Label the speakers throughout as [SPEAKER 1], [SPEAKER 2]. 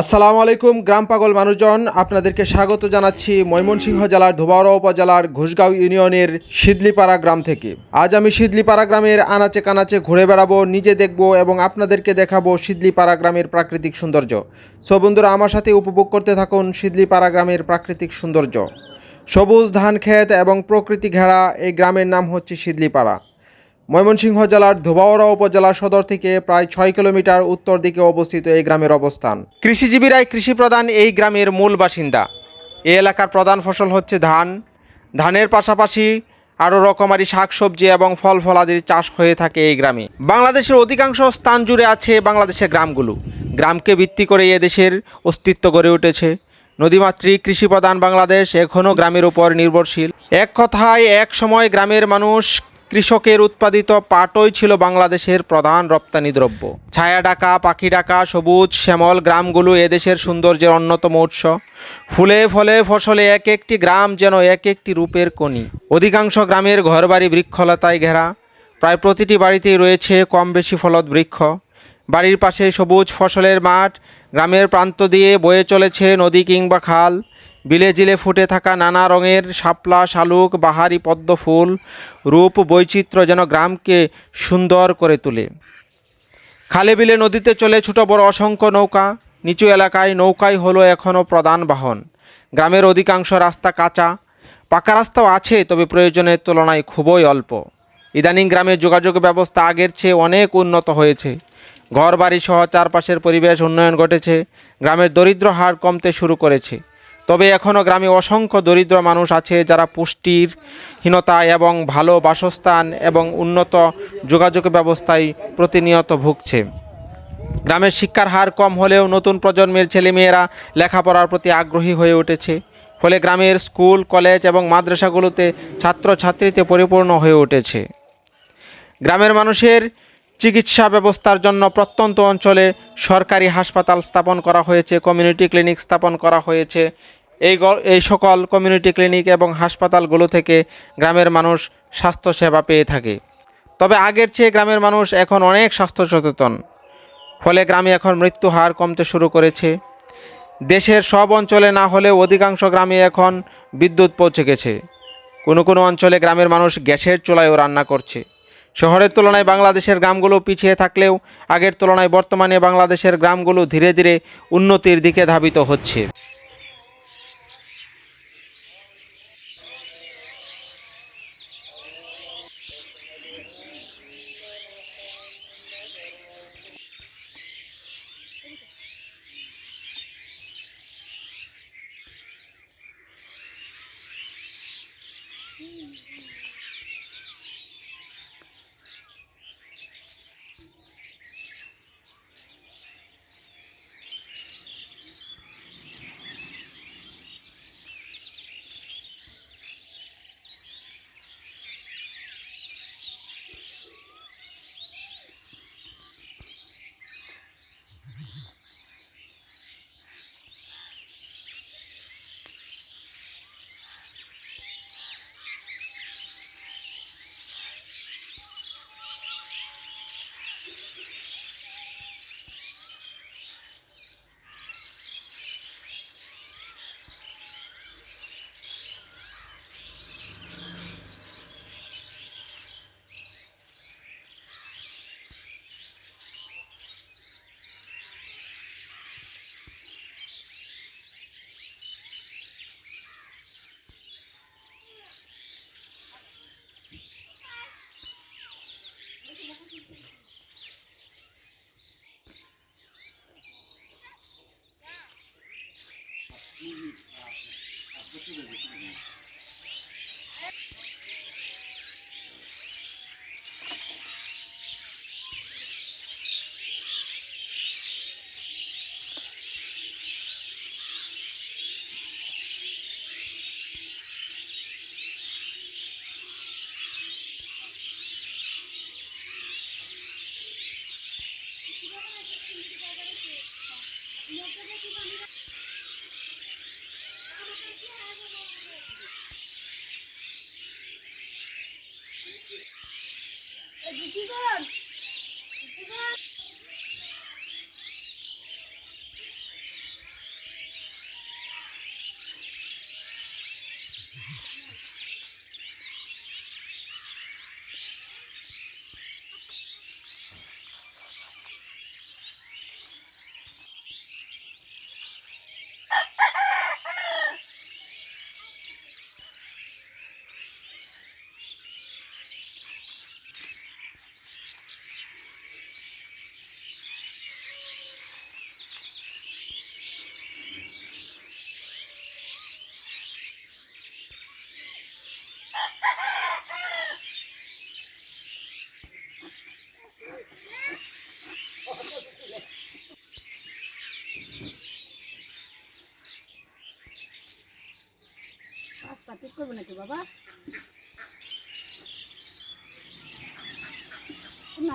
[SPEAKER 1] আসসালামু আলাইকুম, গ্রাম পাগল মানুষজন। আপনাদেরকে স্বাগত জানাচ্ছি ময়মনসিংহ জেলার ধোবাউড়া উপজেলার ঘোষগাঁও ইউনিয়নের সিদলিপাড়া গ্রাম থেকে। আজ আমি সিদলিপাড়া গ্রামের আনাচে কানাচে ঘুরে বেড়াবো, নিজে দেখব এবং আপনাদেরকে দেখাবো সিদলিপাড়া গ্রামের প্রাকৃতিক সৌন্দর্য। সো বন্ধুরা, আমার সাথে উপভোগ করতে থাকুন সিদলিপাড়া গ্রামের প্রাকৃতিক সৌন্দর্য। সবুজ ধান ক্ষেত এবং প্রকৃতি ঘেরা এই গ্রামের নাম হচ্ছে সিদলিপাড়া। ময়মনসিংহ জেলার ধোবাউড়া উপজেলা সদর থেকে প্রায় ছয় কিলোমিটার উত্তর দিকে অবস্থিত এই গ্রামের অবস্থান। কৃষিজীবীরাই কৃষি প্রধান এই গ্রামের মূল বাসিন্দা। এই এলাকার প্রধান ফসল হচ্ছে ধান। ধানের পাশাপাশি আরও রকমারি শাকসবজি এবং ফল ফলাদির চাষ হয়ে থাকে এই গ্রামে। বাংলাদেশের অধিকাংশ স্থান জুড়ে আছে বাংলাদেশের গ্রামগুলো। গ্রামকে ভিত্তি করে এদেশের অস্তিত্ব গড়ে উঠেছে। নদীমাতৃক কৃষিপ্রধান বাংলাদেশ এখনও গ্রামের উপর নির্ভরশীল। এক কথায়, এক সময় গ্রামের মানুষ কৃষকের উৎপাদিত পাটই ছিল বাংলাদেশের প্রধান রপ্তানি দ্রব্য। ছায়া ডাকা, পাখি ডাকা, সবুজ, শ্যামল গ্রামগুলো এদেশের সৌন্দর্যের অন্যতম উৎস। ফুলে ফলে ফসলে এক একটি গ্রাম যেন এক একটি রূপের কণি। অধিকাংশ গ্রামের ঘরবাড়ি বৃক্ষলতায় ঘেরা। প্রায় প্রতিটি বাড়িতেই রয়েছে কম বেশি ফলদ বৃক্ষ। বাড়ির পাশে সবুজ ফসলের মাঠ। গ্রামের প্রান্ত দিয়ে বয়ে চলেছে নদী কিংবা খাল। বিলে জিলে ফুটে থাকা নানা রঙের শাপলা, শালুক, বাহারি, পদ্ম ফুল, রূপ বৈচিত্র্য যেন গ্রামকে সুন্দর করে তোলে। খালে বিলে নদীতে চলে ছোট বড় অসংখ্য নৌকা, নিচু এলাকায় নৌকাই হলো এখনও প্রধান বাহন। গ্রামের অধিকাংশ রাস্তা কাঁচা, পাকা রাস্তাও আছে, তবে প্রয়োজনের তুলনায় খুবই অল্প। ইদানিং গ্রামের যোগাযোগ ব্যবস্থা আগের চেয়ে অনেক উন্নত হয়েছে। ঘর বাড়ি সহ চারপাশের পরিবেশ উন্নয়ন ঘটেছে, গ্রামের দরিদ্র হার কমতে শুরু করেছে। তবে এখনও গ্রামে অসংখ্য দরিদ্র মানুষ আছে যারা পুষ্টির হীনতা এবং ভালো বাসস্থান এবং উন্নত যোগাযোগ ব্যবস্থায় প্রতিনিয়ত ভুগছে। গ্রামের শিক্ষার হার কম হলেও নতুন প্রজন্মের ছেলেমেয়েরা লেখাপড়ার প্রতি আগ্রহী হয়ে উঠেছে। ফলে গ্রামের স্কুল, কলেজ এবং মাদ্রাসাগুলোতে ছাত্রছাত্রীতে পরিপূর্ণ হয়ে উঠেছে। গ্রামের মানুষের চিকিৎসা ব্যবস্থার জন্য প্রত্যন্ত অঞ্চলে সরকারি হাসপাতাল স্থাপন করা হয়েছে, কমিউনিটি ক্লিনিক স্থাপন করা হয়েছে এই এই সকল কমিউনিটি ক্লিনিক এবং হাসপাতালগুলো থেকে গ্রামের মানুষ স্বাস্থ্যসেবা পেয়ে থাকে। তবে আগের চেয়ে গ্রামের মানুষ এখন অনেক স্বাস্থ্য সচেতন ফলে গ্রামে এখন মৃত্যু হার কমতে শুরু করেছে। দেশের সব অঞ্চলে না হলেও অধিকাংশ গ্রামে এখন বিদ্যুৎ পৌঁছে গেছে। কোনো কোনো অঞ্চলে গ্রামের মানুষ গ্যাসের চুলায়ও রান্না করছে। শহরের তুলনায় বাংলাদেশের গ্রামগুলো পিছিয়ে থাকলেও আগের তুলনায় বর্তমানে বাংলাদেশের গ্রামগুলো ধীরে ধীরে উন্নতির দিকে ধাবিত হচ্ছে। anything.
[SPEAKER 2] কি করুন রাস্তা ঠিক করবে নাকি বাবা? না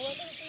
[SPEAKER 2] What?